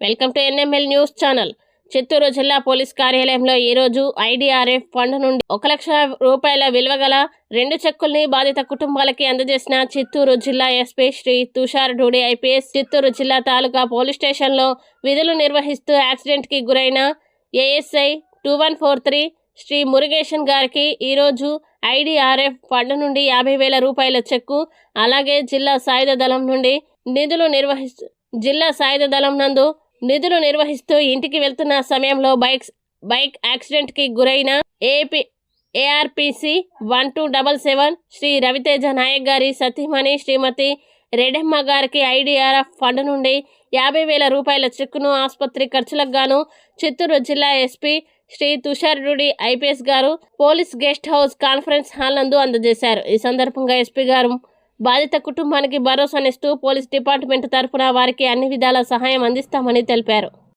Welcome to NML news channel. Chittoor జిల్లా police కార్యాలయంలో ఈరోజు ఐడీఆర్ఎఫ్ ఐడిఆర్ఎఫ్ ఫండ్ నుండి ఒక లక్ష రూపాయల విలువ గల రెండు చెక్కుల్ని బాధిత కుటుంబాలకి అందజేసిన చిత్తూరు జిల్లా ఎస్పీ శ్రీ తుషార్ డూడి ఐపీఎస్ చిత్తూరు జిల్లా తాలూకా పోలీస్ స్టేషన్లో విధులు నిర్వహిస్తూ యాక్సిడెంట్కి గురైన ASI two one four three Sri Murugesan గారికి ఈరోజు ఐడిఆర్ఎఫ్ ఫండ్ నుండి యాభై వేల రూపాయల చెక్కు అలాగే జిల్లా సాయుధ దళం నుండి నిధులు నిర్వహిస్తూ జిల్లా సాయుధ దళం నందు నిధులు నిర్వహిస్తూ ఇంటికి వెళ్తున్న సమయంలో బైక్ బైక్ యాక్సిడెంట్కి గురైన AP ARPC one two double seven Sri Raviteja Naik గారి సతీమణి శ్రీమతి రెడెమ్మ గారికి ఐడిఆర్ఎఫ్ ఫండ్ నుండి యాభై వేల రూపాయల చెక్కును ఆసుపత్రి ఖర్చులకు గాను చిత్తూరు జిల్లా ఎస్పీ శ్రీ తుషార్ ఐపీఎస్ గారు police guest house conference hall నందు అందజేశారు. ఈ సందర్భంగా ఎస్పీ గారు బాధిత కుటుంబానికి భరోసానిస్తూ పోలీస్ డిపార్ట్మెంట్ తరఫున వారికి అన్ని విధాల సహాయం అందిస్తామని తెలిపారు.